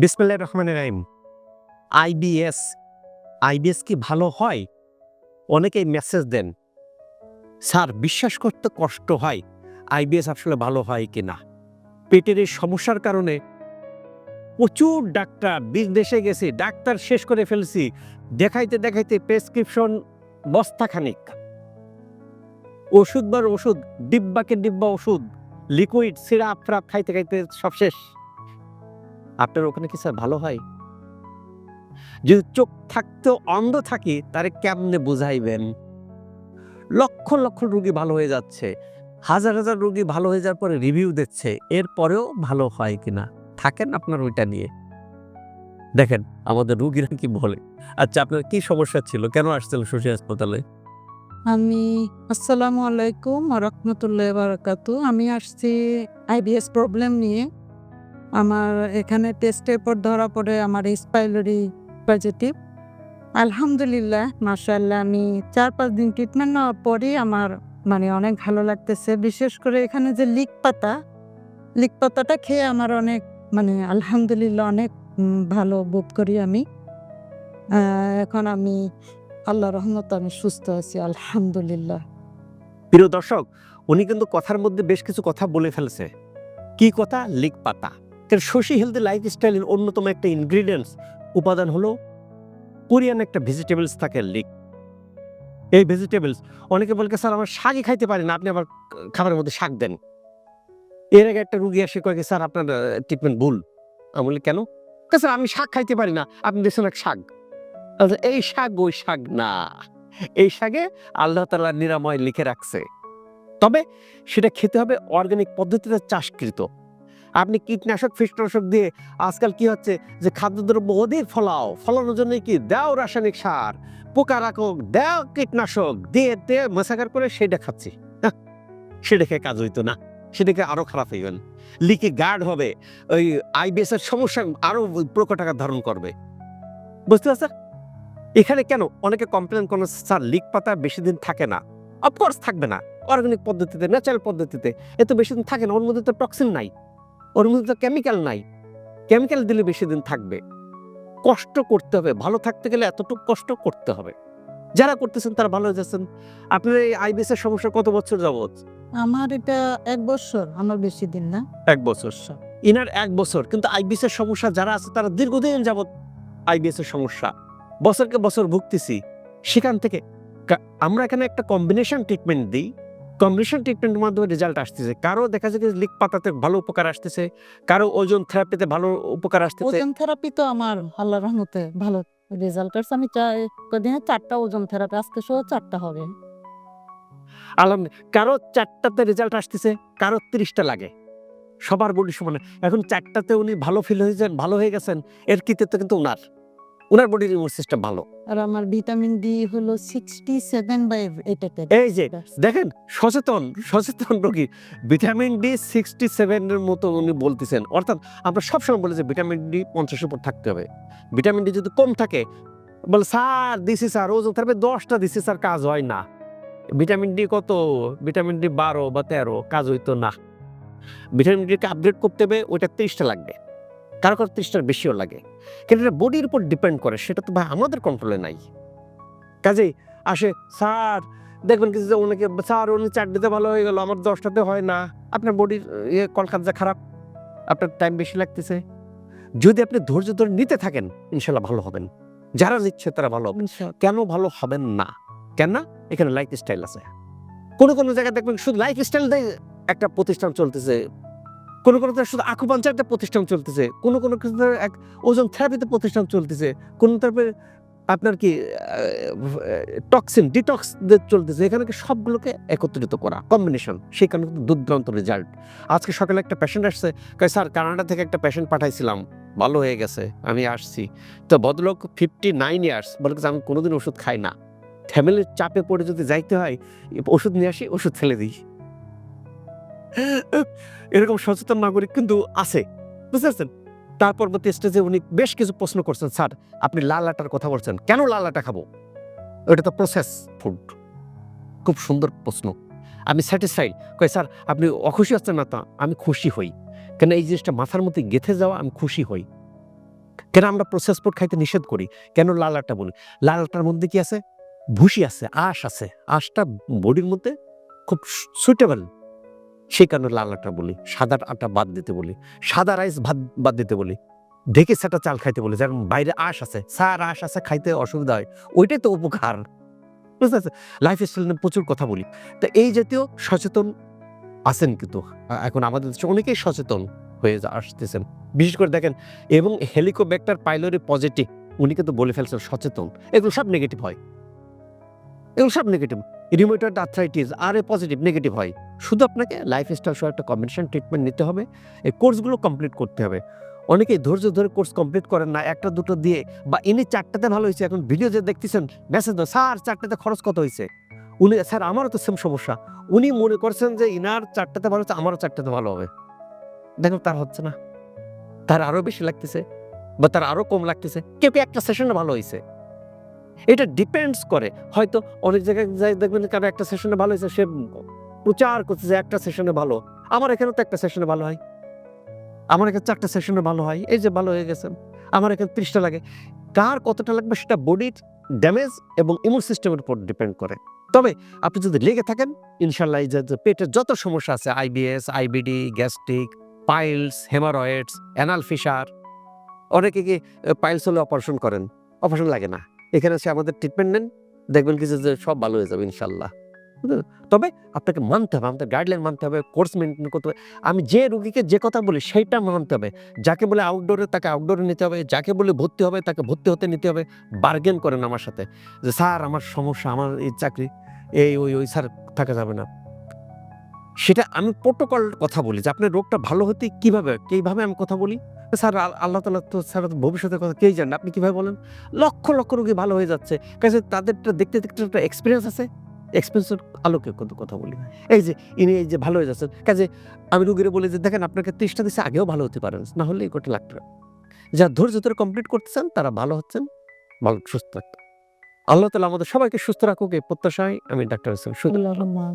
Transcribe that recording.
বিসমিল্লাহির রহমানির রহিম। IBS IBS কি ভালো হয়? অনেকেই মেসেজ দেন, স্যার, বিশ্বাস করতে কষ্ট হয় আইবিএস আসলে ভালো হয় কি না? পেটের এই সমস্যার কারণে প্রচুর ডাক্তার, বিদেশে গেছি, ডাক্তার শেষ করে ফেলছি, দেখাইতে দেখাইতে প্রেসক্রিপশন বস্তাখানিক। ওষুধ বার ওষুধ, ডিব্বাকে ডিব্বা ওষুধ লিকুইড সিরাপ ফ্রাপ খাইতে খাইতে সব শেষ। আপনার ওখানে কি স্যার ভালো হয়? যদি চোখ থাকতে অন্ধ থাকি, তারে কেমনে বুঝাইবেন? লক্ষ লক্ষ রুগী ভালো হয়ে যাচ্ছে। হাজার হাজার রুগী ভালো হয়ে যাওয়ার পরে রিভিউ দিচ্ছে। এরপরেও ভালো হয় কিনা? থাকেন আপনার ওইটা নিয়ে। দেখেন, আমাদের রুগীরা কি বলে? আচ্ছা আপনার কি সমস্যা ছিল? কেন আসছিল শশী হাসপাতালে? আমি, আসসালামু আলাইকুম রহমতুল্লাহ বারাকাতু আমি আসছি আইবিএস প্রবলেম নিয়ে। আমার এখানে টেস্টের পর ধরা পড়ে আমার স্পাইলরি পজিটিভ আলহামদুলিল্লাহ মার্শাল্লাহ আমি চার পাঁচ দিন ট্রিটমেন্ট নেওয়ার পরই আমার মানে অনেক ভালো লাগতেছে। বিশেষ করে এখানে যে লিক পাতা লিক পাতাটা খেয়ে আমার অনেক মানে আলহামদুলিল্লাহ অনেক ভালো বোধ করি আমি। এখন আমি আল্লাহ রহমত আমি সুস্থ আছি, আলহামদুলিল্লাহ। প্রিয় দর্শক, উনি কিন্তু কথার মধ্যে বেশ কিছু কথা বলে ফেলছে। কি কথা? লিক পাতা। কারণ শশী হেলদি লাইফ স্টাইলের অন্যতম একটা ইনগ্রিডিয়েন্টস উপাদান হলো কোরিয়ান একটা ভেজিটেবলস থাকে লিক। এই ভেজিটেবলস অনেকে বলকে, স্যার, আমার শাকই খাইতে পারি না, আপনি আবার খাবারের মধ্যে শাক দেন। এর আগে একটা রুগী এসে কয়েক স্যার, আপনার ট্রিটমেন্ট ভুল। আমি বলি, কেন? স্যার, আমি শাক খাইতে পারি না, আপনি দেখছেন এক শাক। এই শাক ওই শাক না। এই শাকে আল্লাহ তালা নিরাময় লিখে রাখছে। তবে সেটা খেতে হবে অর্গানিক পদ্ধতিতে চাষকৃত। আপনি কীটনাশক ফিটনাশক দিয়ে আজকাল কি হচ্ছে যে খাদ্যদ্রব্য অধিক ফলাও ফলানোর জন্য কি দাও রাসায়নিক সার পোকা রাখক দাও কীটনাশক দিয়ে দিয়ে মেসাকার করে সেটা খাচ্ছি। হ্যাঁ, সেটা খেয়ে কাজ হইতো না সেটাকে আরও খারাপ হইবেন। লিকে গার্ড হবে ওই আইবিএস এর সমস্যা আরও প্রকট আকার ধারণ করবে। বুঝতে পারছেন? এখানে কেন অনেকে কমপ্লেন করেন স্যার লিক পাতা বেশি দিন থাকে না। অফকোর্স থাকবে না। অর্গানিক পদ্ধতিতে ন্যাচারাল পদ্ধতিতে এত বেশি দিন থাকে না ওর মধ্যে তো টক্সিন নাই। ওর মধ্যে তো কেমিক্যাল নাই। কেমিক্যাল দিলে বেশি দিন থাকবে। কষ্ট করতে হবে ভালো থাকতে গেলে এতটুকু কষ্ট করতে হবে। যারা করতেছেন তারা ভালো হয়ে যাচ্ছেন আপনার এই আইবিএস এর সমস্যা কত বছর যাবত আমার এটা এক বছর আমার বেশি দিন না। এক বছর। ইনার এক বছর কিন্তু আইবিএস এর সমস্যা যারা আছে তারা দীর্ঘদিন যাবত আইবিএস এর সমস্যা। বছরকে বছর ভুগতেছি। সেখান থেকে আমরা এখানে একটা কম্বিনেশন ট্রিটমেন্ট দিই। কম্বিনেশন ট্রিটমেন্টের মাধ্যমে রেজাল্ট আসতেছে। কারও দেখা যায় যে লিক পাতাতে ভালো উপকার আসতেছে কারও ওজন থেরাপিতে ভালো উপকার আসতেছে। ওজন থেরাপি তো আমার আল্লাহ রহমতে ভালো রেজাল্ট আসছে। আমি চাই কদিনে চারটা ওজন থেরাপি আজকে সহ চারটা হবে। আলহামদুলিল্লাহ কারও চারটাতে রেজাল্ট আসতেছে কারও তিরিশটা লাগে। সবার বডি সমানে। এখন চারটাতে উনি ভালো ফিল হয়েছেন ভালো হয়ে গেছেন এর কৃতিত্ব কিন্তু উনার উনার বডির ইমিউন সিস্টেম ভালো। আর আমার ভিটামিন ডি হলো সিক্সটি সেভেন বাই এটাতে এই যে দেখেন সচেতন সচেতন রোগী। ভিটামিন ডি সিক্সটি সেভেনের মতো উনি বলতেছেন। অর্থাৎ আমরা সবসময় বলি যে ভিটামিন ডি পঞ্চাশ উপর থাকতে হবে। ভিটামিন ডি যদি কম থাকে বলে স্যার দিছি স্যার ওজন। থাকবে দশটা দিছি স্যার কাজ হয় না। ভিটামিন ডি কত? ভিটামিন ডি বারো বা তেরো কাজ হইতো না। ভিটামিন ডিকে আপগ্রেড করতে হবে ওইটা তিরিশটা লাগবে। কারও কারও তিরিশটার বেশিও লাগে। কিন্তু এটা বডির উপর ডিপেন্ড করে সেটা তো ভাই আমাদের কন্ট্রোলে নাই। কাজেই আসে স্যার দেখবেন কিছু যে অনেকে স্যার উনি চারটিতে ভালো হয়ে গেল আমার দশটাতে হয় না। আপনার বডির ইয়ে কলকাতা খারাপ আপনার টাইম বেশি লাগতেছে। যদি আপনি ধৈর্য ধরে নিতে থাকেন ইনশাল্লাহ ভালো হবেন। যারা নিচ্ছে তারা ভালো হবে কেন ভালো হবেন না? কেন না এখানে লাইফ স্টাইল আছে। কোনো কোনো জায়গায় দেখবেন শুধু লাইফ স্টাইল দিয়ে একটা প্রতিষ্ঠান চলতেছে কোনো কোনো শুধু আকুপাঞ্চার একটা প্রতিষ্ঠান চলতেছে, কোনো কোনো এক ওজন থেরাপিতে প্রতিষ্ঠান চলতেছে, কোনো তারপরে আপনার কি টক্সিন ডিটক্স চলতেছে, এখানে সবগুলোকে একত্রিত করা কম্বিনেশন সেই কারণে কিন্তু দুর্দান্ত রেজাল্ট আজকে সকালে একটা পেশেন্ট আসছে, কয়, স্যার, কানাডা থেকে একটা পেশেন্ট পাঠাইছিলাম, ভালো হয়ে গেছে, আমি আসছি। তো ভদ্রলোক ফিফটি নাইন ইয়ার্স বলে আমি কোনোদিন ওষুধ খাই না। ফ্যামিলির চাপে পড়ে যদি যাইতে হয়, ওষুধ নিয়ে আসি, ওষুধ ফেলে দিই। এরকম সচেতন নাগরিক কিন্তু আছে, বুঝতে পারছেন? তার পরবর্তী স্টেজে উনি বেশ কিছু প্রশ্ন করছেন, স্যার, আপনি লাল আটার কথা বলছেন, কেন লাল আটা খাব? ওটা তো প্রসেস ফুড খুব সুন্দর প্রশ্ন। আমি স্যাটিসফাইড কই, স্যার, আপনি অখুশি হচ্ছেন না তা, আমি খুশি হই। কেন এই জিনিসটা মাথার মধ্যে গেঁথে যাওয়া, আমি খুশি হই। কেন আমরা প্রসেস ফুড খাইতে নিষেধ করি? কেন লাল আটা বলি? লাল আটার মধ্যে কি আছে? ভুসি আছে, আঁশ আছে। আঁশটা বডির মধ্যে খুব সুইটেবল সেই কারণে লাল আটা বলি, সাদা আটা বাদ দিতে বলি, সাদা রাইস ভাত বাদ দিতে বলি। ঢেকে সেটা চাল খাইতে বলি, যেমন বাইরে আঁশ আছে সার আঁশ আছে, খাইতে অসুবিধা হয়, ওইটাই তো উপকার। বুঝতে পারছেন? লাইফ স্টাইল নিয়ে প্রচুর কথা বলি। তা এই জাতীয় সচেতন আছেন কিন্তু এখন আমাদের দেশে অনেকেই সচেতন হয়ে আসতেছেন। বিশেষ করে দেখেন, এবং হেলিকোব্যাক্টার পাইলরি পজিটিভ উনি কিন্তু বলে ফেলছেন সচেতন। এগুলো সব নেগেটিভ হয়। এগুলো সব নেগেটিভ রিমোটেড আর্থ্রাইটিস আর এ পজিটিভ নেগেটিভ হয়। শুধু আপনাকে লাইফ স্টাইল সহ একটা কম্বিনেশন ট্রিটমেন্ট নিতে হবে। এই কোর্সগুলো কমপ্লিট করতে হবে। অনেকেই ধৈর্য ধরে কোর্স কমপ্লিট করেন না, একটা, দুটো দিয়ে, বা ইনি চারটাতে ভালো হয়েছে, এখন ভিডিও যে দেখতেছেন মেসেজ দাও স্যার, চারটাতে খরচ কত হয়েছে? উনি, স্যার, আমারও তো সেম সমস্যা। উনি মনে করছেন যে ইনার চারটাতে ভালো হচ্ছে, আমারও চারটাতে ভালো হবে। দেখো তার হচ্ছে না। তার আরও বেশি লাগতেছে, বা তার আরও কম লাগতেছে। কেউ একটা সেশনে ভালো হয়েছে? এটা ডিপেন্ডস করে। হয়তো অনেক জায়গায় দেখবেন কারও একটা সেশনে ভালো হয়েছে, সে প্রচার করছে যে একটা সেশনে ভালো। আমার এখানেও তো একটা সেশনে ভালো হয়। আমার এখানে চারটা সেশনে ভালো হয়। এই যে ভালো হয়ে গেছে। আমার এখানে ত্রিশটা লাগে। কার কতটা লাগবে সেটা বডির ড্যামেজ এবং ইমিউন সিস্টেমের উপর ডিপেন্ড করে। তবে আপনি যদি লেগে থাকেন ইনশাল্লাহ এই যে যে পেটের যত সমস্যা আছে IBS IBD gastric piles haemorrhoids anal fissure অনেকে কি পাইলস হলে অপারেশন করেন? অপারেশন লাগে না। এখানে এসে আমাদের ট্রিটমেন্ট নেন, দেখবেন কিছু যে সব ভালো হয়ে যাবে, ইনশাল্লাহ? তবে আপনাকে মানতে হবে, আমাদের গাইডলাইন মানতে হবে কোর্স মেনটেন করতে হবে। আমি যে রুগীকে যে কথা বলি, সেইটা মানতে হবে। যাকে বলে আউটডোরে তাকে আউটডোরে নিতে হবে, যাকে বলে ভর্তি হবে, তাকে ভর্তি হতে নিতে হবে। বার্গেন করেন আমার সাথে যে, স্যার, আমার সমস্যা, আমার এই চাকরি, এই, ওই ওই, স্যার, থাকা যাবে না। সেটা আমি প্রোটোকল কথা বলি যে আপনার রোগটা ভালো হতে কীভাবে কীভাবে আমি কথা বলি? স্যার আল্লাহ তালা তো, স্যার, ভবিষ্যতের কথা কেই জানেন আপনি কীভাবে বলেন? লক্ষ লক্ষ রোগী ভালো হয়ে যাচ্ছে। কাজে তাদেরটা দেখতে দেখতে একটা এক্সপিরিয়েন্স আছে? এক্সপিরিয়েন্সের আলোকে কত কথা বলি। এই যে, ইনি এই যে ভালো হয়ে যাচ্ছেন। কাজে আমি রুগীরা বলি যে, দেখেন, আপনাকে ত্রিশটা দিচ্ছে আগেও ভালো হতে পারেন না। হলে এই কোটা লাগবে? না। যা ধৈর্য ধরে কমপ্লিট করতেছেন, তারা ভালো হচ্ছেন, ভালো, সুস্থ থাকতেন আল্লাহ তালা আমাদের সবাইকে সুস্থ রাখুক, এই প্রত্যাশায় আমি ডাক্তার হোসেন